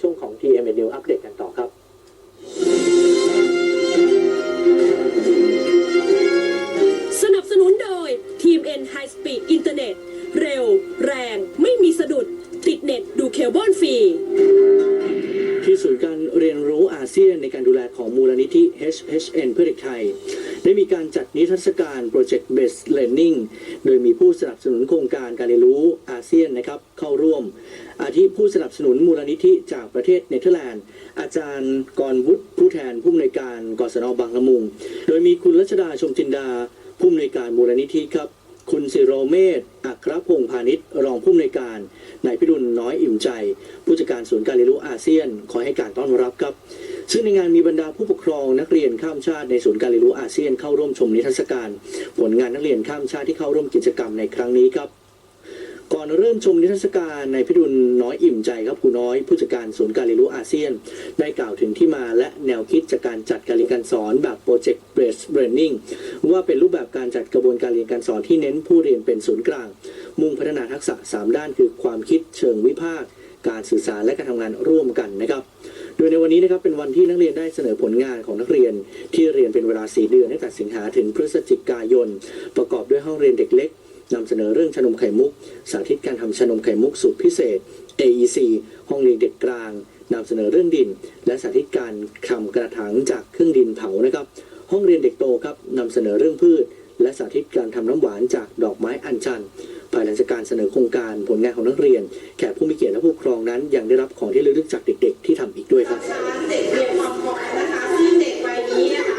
ช่วงของ TM New อัปเดตกันต่อครับสนับสนุนโดยทีม N High Speed Internet เร็ว แรง ไม่มีสะดุด ติดเน็ตดูเคเบิลฟรี ที่ศูนย์การเรียนรู้อาเซียนในการดูแลของมูลนิธิ HHN เพื่อเด็กไทย ได้มีการจัดนิทรรศการ Project Based Learning โดยมีผู้สนับสนุนโครงการการเรียนรู้อาเซียนนะครับเข้าร่วม อาทิผู้สนับสนุนมูลนิธิจากประเทศเนเธอร์แลนด์ อาจารย์กรวุฒิผู้แทนผู้อำนวยการกศนบางละมุง โดยมีคุณรัชดาชมจินดาผู้อำนวยการมูลนิธิครับ คุณสิโรเมธอัครพงษ์พาณิชย์รองผู้อำนวยการ นายพิรุณน้อยอิ่มใจ ผู้จัดการศูนย์การเรียนรู้อาเซียนขอให้การต้อนรับครับ ซึ่งในงานมีบรรดาผู้ปกครองนักเรียนข้ามชาติในศูนย์การเรียนรู้อาเซียนเข้าร่วมชมนิทรรศการ ผลงานนักเรียนข้ามชาติที่เข้าร่วมกิจกรรมในครั้งนี้ครับ ก่อนเริ่มชมนิทรรศการในายพิรุณน้อยอิ่มใจครับครูน้อยผู้จัดการศูนย์การเรียนรู้อาเซียน ได้กล่าวถึงที่มาและแนวคิดจากการจัดการเรียนการสอนแบบ Project Based Learning ว่าเป็นรูปแบบการจัดกระบวนการเรียนการสอนที่เน้นผู้เรียนเป็นศูนย์กลาง มุ่งพัฒนาทักษะ 3 ด้านคือความคิดเชิงวิพากษ์การสื่อสารและการทำงานร่วมกันนะครับโดยในวันนี้นะครับเป็นวันที่นักเรียนได้เสนอผลงานของนักเรียน ที่เรียนเป็นเวลา 4 เดือนตั้งแต่สิงหาถึงพฤศจิกายน ประกอบด้วยห้องเรียนเด็กเล็ก นำเสนอเรื่องชนมไข่มุก สาธิตการทำชนมไข่มุกสูตรพิเศษ AEC ห้องเรียนเด็กกลางนำเสนอเรื่องดิน และสาธิตการทำกระถางจากเครื่องดินเผานะครับ ห้องเรียนเด็กโตครับนำเสนอเรื่องพืช และสาธิตการทำน้ำหวานจากดอกไม้อัญชันภายหลังจากการเสนอโครงการผลงานของนักเรียน แขกผู้มีเกียรติและผู้ปกครองนั้น ยังได้รับของที่ระลึกจากเด็ก ๆ ที่ทำอีกด้วยครับเด็กเรียนความพอนะคะซึ่งเด็กวัยนี้นะคะ